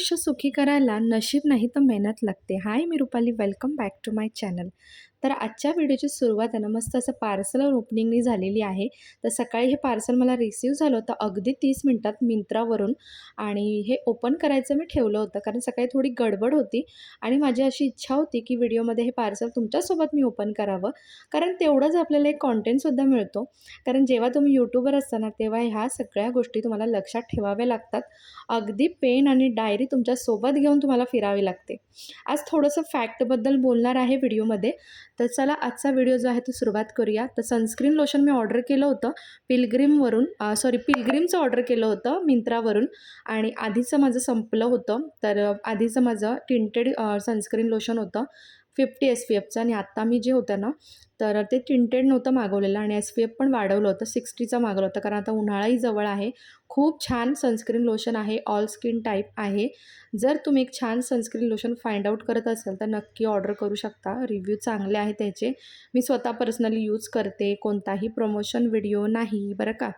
आयुष्य सुखी करायला नशीब नाही तर मेहनत लागते. Hi me Rupali. Welcome back to my channel तर आजच्या व्हिडिओची सुरुवात आहे ना मस्त असं पार्सल ओपनिंगनी झालेली आहे. तर सकाळी हे पार्सल मला रिसिव्ह झालं होतं अगदी तीस मिनटात मिंत्रावरून आणि हे ओपन करायचं मी ठेवलं होतं कारण सकाळी थोडी गडबड होती आणि माझी अशी इच्छा होती की व्हिडिओमध्ये हे पार्सल तुमच्यासोबत मी ओपन करावं. कारण तेवढंच आपल्याला एक कॉन्टेंटसुद्धा मिळतो. कारण जेव्हा तुम्ही यूट्यूबर असताना तेव्हा ह्या सगळ्या गोष्टी तुम्हाला लक्षात ठेवाव्या लागतात. अगदी पेन आणि डायरी तुमच्यासोबत घेऊन तुम्हाला फिरावी लागते. आज थोडंसं फॅक्टबद्दल बोलणार आहे व्हिडिओमध्ये. तर चला आजचा व्हिडिओ जो आहे तो सुरुवात करूया. तर सनस्क्रीन लोशन मी ऑर्डर केलं होतं पिलग्रीमवरून सॉरी पिलग्रीमचं ऑर्डर केलं होतं मिंत्रावरून आणि आधीचं माझं संपलं होतं. तर आधीचं माझं टिंटेड सनस्क्रीन लोशन होतं. फिफ्टी एस पी एफचं आणि आत्ता मी जे होतं ना तर ते टिंटेड नव्हतं मागवलेलं आणि एस पी एफ पण वाढवलं होतं सिक्स्टीचं मागवलं होतं. कारण आता उन्हाळाही जवळ आहे. खूप छान सनस्क्रीन लोशन आहे ऑल स्किन टाईप आहे. जर तुम्ही एक छान सनस्क्रीन लोशन फाइंड आउट करत असाल तर नक्की ऑर्डर करू शकता. रिव्ह्यू चांगले आहे त्याचे. मी स्वतः पर्सनली यूज करते. कोणताही प्रमोशन व्हिडिओ नाही बरं का?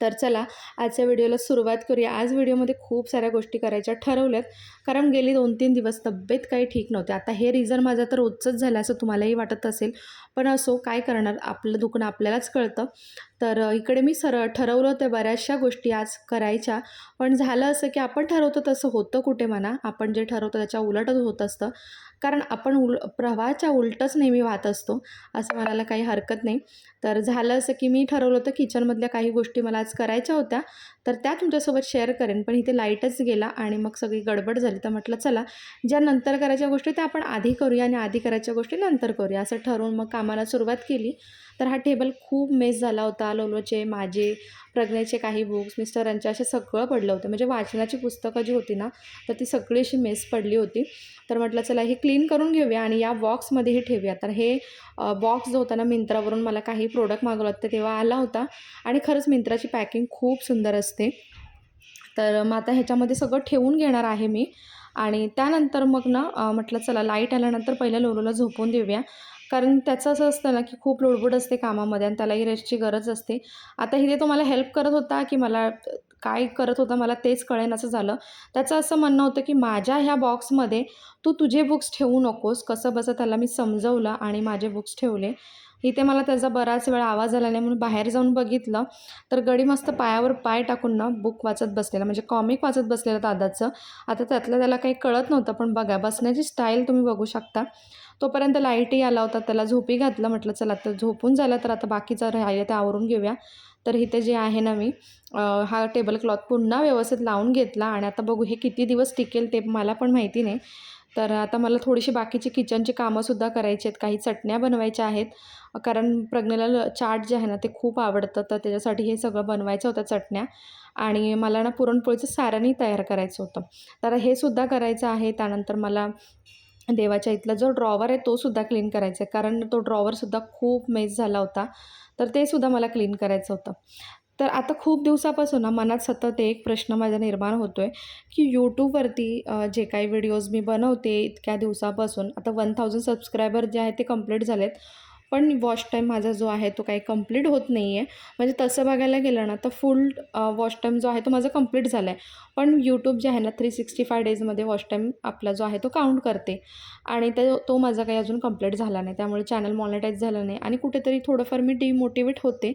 तर चला आजच्या व्हिडिओला सुरुवात करूया. आज व्हिडिओमध्ये खूप साऱ्या गोष्टी करायच्या ठरवल्यात. कारण गेली दोन तीन दिवस तब्येत काही ठीक नव्हते आता हे रिझन माझं तर रोजचंच झालं असं तुम्हालाही वाटत असेल. पण असो काय करणार? आपलं दुखणं आपल्यालाच कळतं. तर इकडे मी सर ठरवलं होतं बऱ्याचशा गोष्टी आज करायच्या. पण झालं असं की आपण ठरवतो तसं होतं कुठे म्हणा. आपण जे ठरवतो त्याच्या उलटच होत असतं. कारण आपण उल प्रवाहाच्या उलटच नेहमी वाहत असतो. असं म्हणायला काही हरकत नाही. तर झालं असं की मी ठरवलं होतं किचनमधल्या काही गोष्टी मला आज करायच्या होत्या तर त्या तुमच्यासोबत शेअर करेन. पण इथे लाईटच गेला आणि मग सगळी गडबड झाली. तर म्हटलं चला ज्या नंतर करायच्या गोष्टी त्या आपण आधी करूया आणि आधी करायच्या गोष्टी नंतर करूया. असं ठरवून मग कामाला सुरुवात केली. तर हा टेबल खूप मेस झाला होता. लोलोचे माझे प्रज्ञेचे काही बुक्स मिस्टरांचे असे सगळं पडलं होतं. म्हणजे वाचनाची पुस्तकं जी होती ना तर ती सगळी अशी मेस पडली होती. तर म्हटलं चला हे क्लीन करून घेऊया आणि या बॉक्समध्ये हे ठेवूया. तर हे बॉक्स जो होता ना मिंत्रावरून मला काही प्रोडक्ट मागवलं होतं तेव्हा आला होता. आणि खरंच मिंत्राची पॅकिंग खूप सुंदर असते. तर मग आता ह्याच्यामध्ये सगळं ठेवून घेणार आहे मी. आणि त्यानंतर मग ना म्हटलं चला लाइट आल्यानंतर पहिल्या लोलोला झोपून देऊया. कारण त्याचं असं असतं ना की खूप लोडबुड असते कामामध्ये आणि त्यालाही रेस्टची गरज असते. आता इथे तो मला हेल्प करत होता की मला काय करत होता मला तेच कळेन असं झालं. त्याचं असं म्हणणं होतं की माझ्या ह्या बॉक्समध्ये तू तुझे बुक्स ठेवू नकोस. कसं बसं त्याला मी समजवलं आणि माझे बुक्स ठेवले. इथे मला त्याचा बराच वेळ आवाज आला नाही म्हणून बाहेर जाऊन बघितलं. तर गडी मस्त पायावर पाय टाकून ना बुक वाचत बसलेला. म्हणजे कॉमिक वाचत बसलेलं दादाचं. आता त्यातलं त्याला काही कळत नव्हतं पण बघा बसण्याची स्टाईल तुम्ही बघू शकता. तोपर्यंत लाईटही आला होता त्याला झोपी घातलं म्हटलं चला तर झोपून झालं तर आता बाकीचं राहिलं ते आवरून घेऊया. तर इथे जे आहे ना मी हा टेबल क्लॉथ पुन्हा व्यवस्थित लावून घेतला आणि आता बघू हे किती दिवस टिकेल ते मला पण माहिती नाही. तर आता मला थोडीशी बाकीची किचनची कामंसुद्धा करायची आहेत. काही चटण्या बनवायच्या आहेत. कारण प्रज्ञेला चाट जे आहे ना ते खूप आवडतं. तर त्याच्यासाठी हे सगळं बनवायचं होतं चटण्या. आणि मला ना पुरणपोळीचं सारणही तयार करायचं होतं. तर हे सुद्धा करायचं आहे. त्यानंतर मला देवाच्या इथला जो ड्रॉवर आहे तो सुद्धा क्लीन करायचा आहे. कारण तो ड्रॉवरसुद्धा खूप मेस झाला होता. तर ते सुद्धा मला क्लीन करायचं होतं. तर आता खूप दिवसापासून ना मनात सतत एक प्रश्न माझा निर्माण होतो आहे की यूट्यूबवरती जे काही व्हिडिओज मी बनवते इतक्या दिवसापासून आता वन थाउजंड सबस्क्रायबर जे आहे ते कंप्लीट झालेत. पण वॉच टाईम माझा जो आहे तो काही कंप्लीट होत नाही आहे. म्हणजे तसं बघायला गेलं ना तर फुल वॉच टाईम जो आहे तो माझा कंप्लीट झाला आहे पण यूट्यूब जे आहे ना थ्री सिक्स्टी फाय डेजमध्ये वॉच टाईम आपला जो आहे तो काउंट करते. आणि ते तो माझा काही अजून कंप्लीट झाला नाही. त्यामुळे चॅनल मॉनिटाईज झालं नाही. आणि कुठेतरी थोडंफार मी डिमोटिवेट होते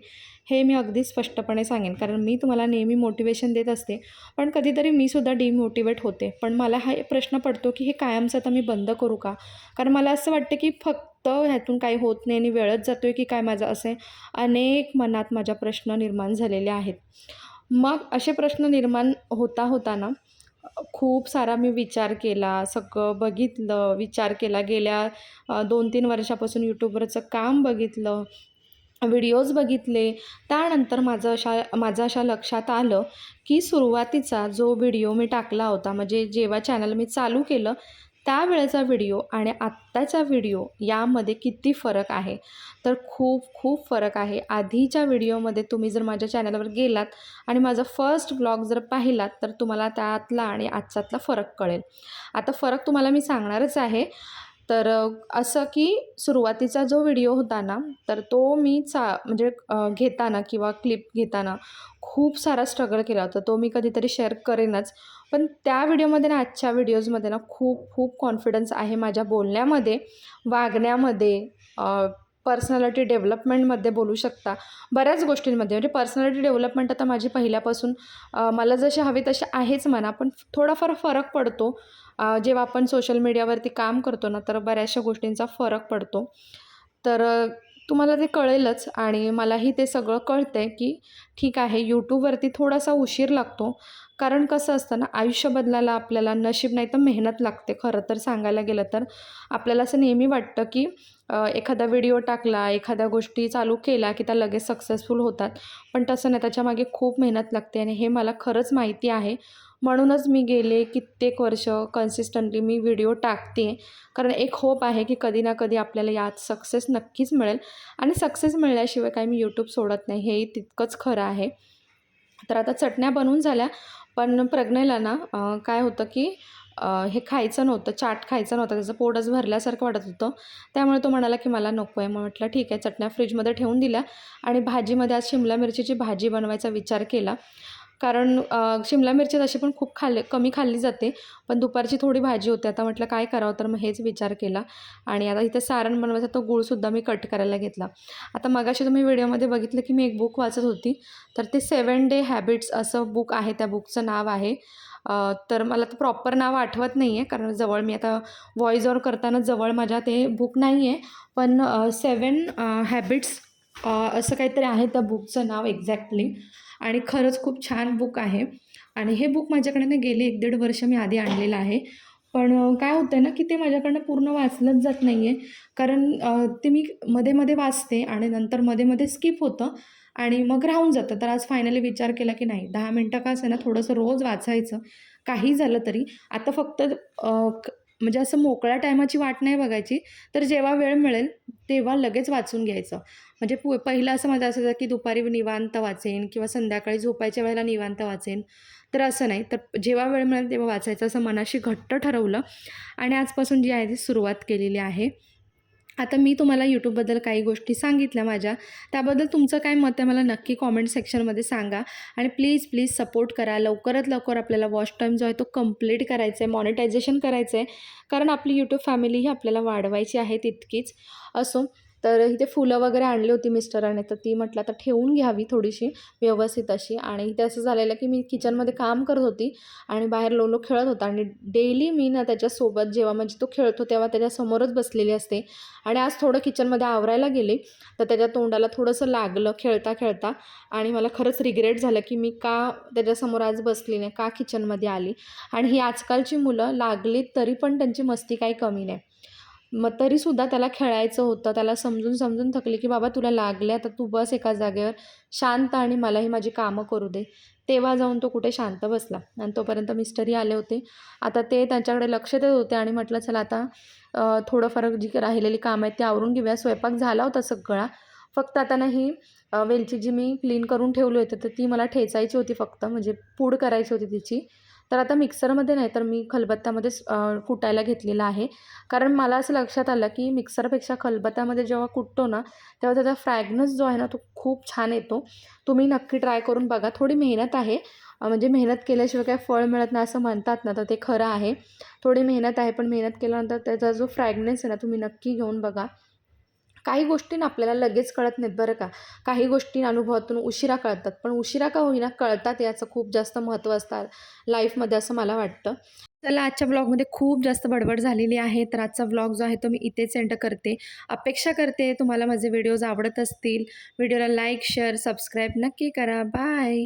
हे मी अगदी स्पष्टपणे सांगेन. कारण मी तुम्हाला नेहमी मोटिवेशन देत असते. पण कधीतरी मी सुद्धा डिमोटिवेट होते. पण मला हा प्रश्न पडतो की हे कायमचं आता मी बंद करू का? कारण मला असं वाटतं की फक्त ह्यातून काही होत नाही आणि वेळच जातो आहे की काय माझं असे अनेक मनात माझ्या प्रश्न निर्माण झालेले आहेत. मग असे प्रश्न निर्माण होता होताना खूप सारा मी विचार केला सगळं बघितलं विचार केला. गेल्या दोन तीन वर्षापासून यूट्यूबवरचं काम बघितलं व्हिडिओज बघितले. त्यानंतर माझं अशा माझं अशा लक्षात आलं की सुरुवातीचा जो व्हिडिओ मी टाकला होता म्हणजे जेव्हा चॅनल मी चालू केलं त्यावेळेचा व्हिडिओ आणि आत्ताचा व्हिडिओ यामध्ये किती फरक आहे? तर खूप खूप फरक आहे. आधीच्या व्हिडिओमध्ये तुम्ही जर माझ्या चॅनलवर गेलात आणि माझा फर्स्ट ब्लॉग जर पाहिलात तर तुम्हाला त्यातला आणि आजच्यातला फरक कळेल. आता फरक तुम्हाला मी सांगणारच आहे. तर असं की सुरुवातीचा जो व्हिडिओ होता ना तर तो मी चा म्हणजे घेताना किंवा क्लिप घेताना खूप सारा स्ट्रगल केला होता. तो मी कधीतरी शेअर करेनच. पण त्या व्हिडिओमध्ये ना आजच्या व्हिडिओजमध्ये ना खूप खूप कॉन्फिडन्स आहे माझ्या बोलण्यामध्ये वागण्यामध्ये पर्सनॅलिटी डेव्हलपमेंटमध्ये बोलू शकता. बऱ्याच गोष्टींमध्ये. म्हणजे पर्सनॅलिटी डेव्हलपमेंट आता माझी पहिल्यापासून मला जसे हवे तसे आहेच म्हणा पण थोडाफार फरक पडतो. जेव्हा आपण सोशल मीडियावरती काम करतो ना तर बऱ्याचशा गोष्टींचा फरक पडतो. तर तुम्हाला ते कळेलच आणि मलाही ते सगळं कळतं आहे की ठीक आहे यूट्यूबवरती थोडासा उशीर लागतो. कारण कसं असतं ना आयुष्य बदलायला आपल्याला नशीब नाही तर मेहनत लागते. खरं तर सांगायला गेलं तर. आपल्याला असं नेहमी वाटतं की एखादा व्हिडिओ टाकला एखाद्या गोष्टी चालू केला की त्या लगेच सक्सेसफुल होतात. पण तसं नाही त्याच्यामागे खूप मेहनत लागते आणि हे मला खरंच माहिती आहे. म्हणूनच मी गेले कित्येक वर्ष कन्सिस्टंटली मी व्हिडिओ टाकते. कारण एक होप आहे की कधी ना कधी आपल्याला यात सक्सेस नक्कीच मिळेल. आणि सक्सेस मिळल्याशिवाय काही मी यूट्यूब सोडत नाही हेही तितकंच खरं आहे. तर आता चटण्या बनवून झाल्या. पण प्रज्ञेला ना काय होतं की हे खायचं नव्हतं चाट खायचं नव्हतं त्याचं पोटच भरल्यासारखं वाटत होतं. त्यामुळे तो म्हणाला की मला नको आहे. मग म्हटलं ठीक आहे चटण्या फ्रीजमध्ये ठेवून दिल्या आणि भाजीमध्ये आज शिमला मिरचीची भाजी बनवायचा विचार केला. कारण शिमला मिरची तशी पण खूप खाल्ले कमी खाल्ली जाते. पण दुपारची थोडी भाजी होती. आता म्हटलं काय करावं? तर मग हेच विचार केला. आणि आता इथे सारण बनवायचा तो गूळसुद्धा मी कट करायला घेतला. आता मगाशी तुम्ही व्हिडिओमध्ये बघितलं की मी एक बुक वाचत होती. तर ते सेवन डे हॅबिट्स असं बुक आहे. त्या बुकचं नाव आहे. तर मला तर प्रॉपर नाव आठवत नाही आहे कारण जवळ मी आता व्हॉइस ओवर करताना जवळ माझ्या ते बुक नाही आहे पण सेवन हॅबिट्स असं काहीतरी आहे त्या बुकचं नाव एक्झॅक्टली आणि खरंच खूप छान बुक आहे. आणि हे बुक माझ्याकडे ना गेली एक दीड वर्ष मी आधी आणलेलं आहे. पण काय होतं आहे ना की ते माझ्याकडनं पूर्ण वाचलंच जात नाही आहे कारण ते मी मध्ये मध्ये वाचते आणि नंतर मध्ये मध्ये स्किप होतं आणि मग राहून जातं. तर आज फायनली विचार केला की नाही दहा मिनटं का असेना थोडंसं रोज वाचायचं. काही झालं तरी. आता फक्त म्हणजे असं मोकळ्या टायमाची वाट नाही बघायची. तर जेव्हा वेळ मिळेल तेव्हा लगेच वाचून घ्यायचं. म्हणजे पु पहिलं असं माझं असायचं की दुपारी निवांत वाचेन किंवा संध्याकाळी झोपायच्या वेळेला निवांत वाचेन. तर असं नाही. तर जेव्हा वेळ मिळेल तेव्हा वाचायचं असं मनाशी घट्ट ठरवलं. आणि आजपासून जी आहे ती सुरुवात केलेली आहे. आता मी तुम्हाला यूट्यूबबद्दल काही गोष्टी सांगितल्या माझ्या. त्याबद्दल तुमचं काय मत आहे मला नक्की कॉमेंट सेक्शनमध्ये सांगा. आणि प्लीज प्लीज सपोर्ट करा. लवकरात लवकर आपल्याला वॉच टाईम जो आहे तो कंप्लीट करायचा आहे मॉनिटायझेशन करायचं आहे कारण आपली यूट्यूब फॅमिली ही आपल्याला वाढवायची आहे तितकीच. असो. तर इथे फुलं वगैरे आणली होती मिस्टराने तर ती म्हटलं आता ठेवून घ्यावी थोडीशी व्यवस्थित अशी. आणि इथे असं झालेलं की मी किचनमध्ये काम करत होती आणि बाहेर लोलो खेळत होता आणि डेली मी ना त्याच्यासोबत जेव्हा म्हणजे तो खेळतो तेव्हा त्याच्यासमोरच बसलेली असते. आणि आज थोडं किचनमध्ये आवरायला गेले तर त्याच्या तोंडाला थोडंसं लागलं खेळता खेळता आणि मला खरंच रिग्रेट झालं की मी का त्याच्यासमोर आज बसली नाही का किचनमध्ये आली. आणि ही आजकालची मुलं लागली तरी पण त्यांची मस्ती काही कमी नाही. मग तरीसुद्धा त्याला खेळायचं होतं. त्याला समजून समजून थकली की बाबा तुला लागल्या तर तू बस एका जागेवर. शांत आणि मलाही माझी कामं करू दे. तेव्हा जाऊन तो कुठे शांत बसला आणि तोपर्यंत मिस्टरी आले होते. आता ते त्यांच्याकडे लक्ष देत होते आणि म्हटलं चला आता थोडंफार जी राहिलेली कामं आहेत ती आवरून घेऊया. स्वयंपाक झाला होता सगळा. फक्त आता नाही वेलची जी मी क्लीन करून ठेवली होती. तर ती मला ठेचायची होती फक्त. म्हणजे पूड करायची होती तिची. तर आता मिक्सरमध्ये नाही तर मी खलबत्त्यामध्ये कुटायला घेतलेलं आहे. कारण मला असं लक्षात आलं की मिक्सरपेक्षा खलबत्त्यामध्ये जेव्हा कुटतो ना तेव्हा त्याचा फ्रॅगनस जो आहे ना तो खूप छान येतो. तुम्ही नक्की ट्राय करून बघा. थोडी मेहनत आहे. म्हणजे मेहनत केल्याशिवाय काय फळ मिळत नाही असं म्हणतात ना तर ते खरं आहे. थोडी मेहनत आहे पण मेहनत केल्यानंतर त्याचा जो फ्रॅग्नेस आहे ना तुम्ही नक्की घेऊन बघा. काही गोष्टींना आपल्याला लगेच कळत नाहीत बरं का. काही गोष्टी अनुभवातून उशिरा कळतात पण उशिरा का होईना कळतात याचं खूप जास्त महत्त्व असतात लाईफमध्ये असं मला वाटतं. चला आजच्या ब्लॉगमध्ये खूप जास्त बडबड झालेली आहे. तर आजचा ब्लॉग जो आहे तो मी इथेच एंड करते. अपेक्षा करते तुम्हाला माझे व्हिडिओज आवडत असतील. व्हिडिओला लाईक शेअर सबस्क्राईब नक्की करा. बाय